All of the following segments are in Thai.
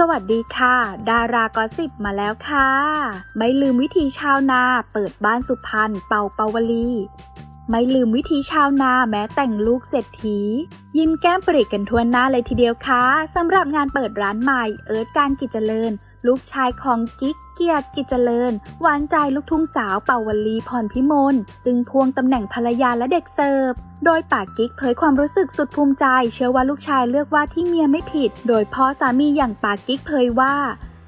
สวัสดีค่ะ ดารากอสิบมาแล้วค่ะ ไม่ลืมวิธีชาวนาเปิดบ้านสุพรรณเป่าเปาวลี ไม่ลืมวิธีชาวนาแม้แต่งลูกเศรษฐี ยิ้มแก้มปริกันทั่วหน้าเลยทีเดียวค่ะสำหรับงานเปิดร้านใหม่เอิร์ธการกิจเจริญ ลูกชายของกิ๊กเกียรติกิจเจริญ หวานใจลูกทุ่งสาวเป่าวลีพรพิมล ซึ่งพวงตำแหน่งภรรยาและเด็กเสิร์ฟ โดยปากกิ๊กเผยความรู้สึกสุดภูมิใจ เชื่อว่าลูกชายเลือกว่าที่เมียไม่ผิด โดยพ่อสามีอย่างปากกิ๊กเผยว่า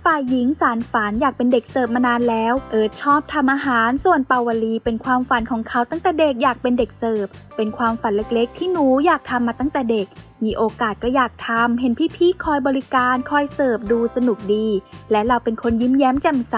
ฝ่ายหญิงสารฝันอยากเป็นเด็กเสิร์ฟมานานแล้ว เอิร์ธชอบทำอาหาร ส่วนเปาวลีเป็นความฝันของเขาตั้งแต่เด็กอยากเป็นเด็กเสิร์ฟ เป็นความฝันเล็กๆ ที่หนูอยากทำมาตั้งแต่เด็ก มีโอกาสก็อยากทำ เห็นพี่ๆ คอยบริการ คอยเสิร์ฟดูสนุกดี และเราเป็นคนยิ้มแย้มแจ่มใส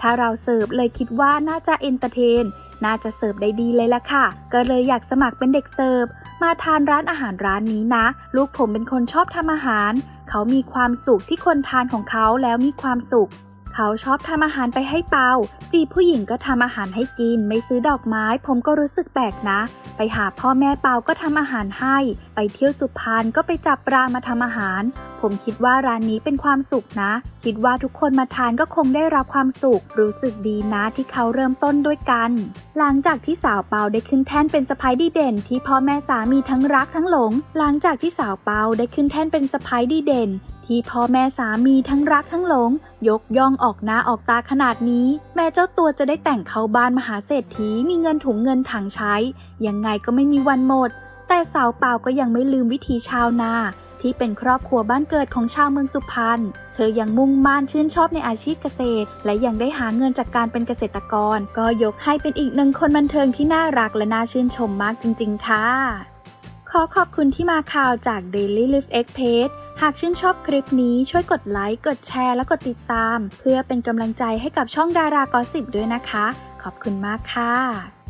ถ้าเราเสิร์ฟเลยคิดว่าน่าจะเอนเตอร์เทน น่าจะเสิร์ฟได้ดีเลยล่ะค่ะ ก็เลยอยากสมัครเป็นเด็กเสิร์ฟ มาทานร้านอาหารร้านนี้นะ ลูกผมเป็นคนชอบทำอาหาร เขามีความสุขที่คนทานของเขาแล้วมีความสุข เขาชอบทำอาหารไปให้เปา จีบผู้หญิงก็ทำอาหารให้กิน ไม่ซื้อดอกไม้ ผมก็รู้สึกแปลกนะ ไปหาพ่อแม่เปาก็ทำอาหารให้ ไปเที่ยวสุพรรณก็ไปจับปลามาทำอาหาร ผมคิดว่าร้านนี้เป็นความสุขนะ คิดว่าทุกคนมาทานก็คงได้รับความสุข รู้สึกดีนะที่เขาเริ่มต้นด้วยกัน หลังจากที่สาวเปาได้ขึ้นแท่นเป็นสะพ้ายดีเด่น ที่พ่อแม่สามีทั้งรักทั้งหลง หลังจากที่สาวเปาได้ขึ้นแท่นเป็นสะพ้ายดีเด่น ที่พ่อแม่สามีทั้งรักทั้งหลง ยกย่องออกหน้าออกตาขนาดนี้ แม้เจ้าตัวจะได้แต่งเข้าบ้านมหาเศรษฐีมีเงินถุงเงินถังใช้ ยังไงก็ไม่มีวันหมด แต่สาวเปล่าก็ยังไม่ลืมวิธีชาวนา ที่เป็นครอบครัวบ้านเกิดของชาวเมืองสุพรรณเธอยังมุ่งมั่นชื่นชอบในอาชีพเกษตร และยังได้หาเงินจากการเป็นเกษตรกร ก็ยกให้เป็นอีกหนึ่งคนบันเทิงที่น่ารักและน่าชื่นชมมากจริง ๆ ค่ะขอขอบคุณที่มาข่าวจาก Daily Life X Page หากชื่นชอบคลิปนี้ช่วยกดไลค์ กดแชร์ และกดติดตาม เพื่อเป็นกำลังใจให้กับช่องดารากอสิบด้วยนะคะ ขอบคุณมากค่ะ